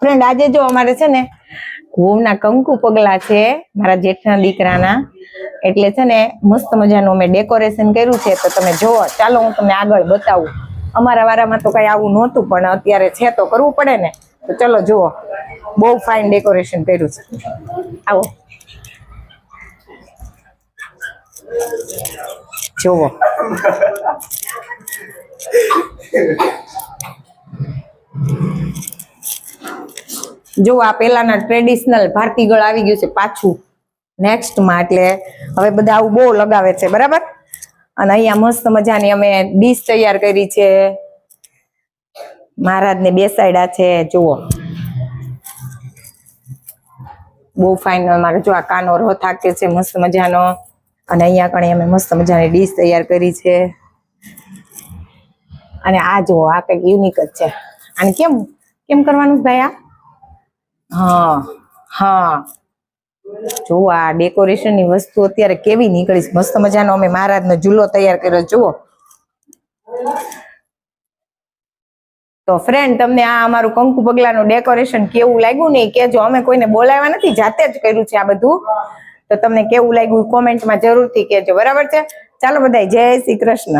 Friend આજે જો અમારે છે ને ઘઉંના કંકુ પગલા છે, મારા જેઠના દીકરાના. એટલે છે ને મસ્ત મજાનું અમે ડેકોરેશન કર્યું છે, તો તમે જુઓ, ચાલો હું તમને આગળ બતાવું. અમારા વારામાં તો કઈ આવું નહોતું, પણ અત્યારે છે તો કરવું પડે ને. તો ચલો જુઓ, બહુ ફાઇન ડેકોરેશન કર્યું છે. આવો. જુઓ. જો આ પેલાના ટ્રેડિશનલ ભારતીગળ આવી ગયું છે પાછું. નેક્સ્ટમાં એટલે હવે બધા આવું બહુ લગાવે છે, બરાબર? અને અહીંયા મસ્ત મજાની અમે ડીશ તૈયાર કરી છે. મહારાજને બેસાડ્યા છે, જુઓ. બહુ ફાઇન અમારે જો આ કાનો રો થાકે છે, મસ્ત મજાનો. અને અહીંયા કણે અમે મસ્ત મજાની ડીશ તૈયાર કરી છે. અને આ જુઓ, આ કંઈક યુનિક જ છે. અને કેમ? કેમ કરવાનું ભાઈ આ? હા હા. આ ડેકોરેશનની વસ્તુ અત્યારે કેવી નીકળી મસ્ત મજાનો અમે મહારાજનો ઝૂલો તૈયાર કર્યો જુઓ. તો ફ્રેન્ડ તમને આ અમારું કંકુ પગલાનું ડેકોરેશન કેવું લાગ્યું ને કેજો અમે કોઈને બોલાવ્યા નથી, જાતે જ કર્યું છે આ બધું. તો તમને કેવું લાગ્યું કોમેન્ટમાં જરૂરથી કેજો બરાબર છે? ચાલો બધા જય શ્રી કૃષ્ણ.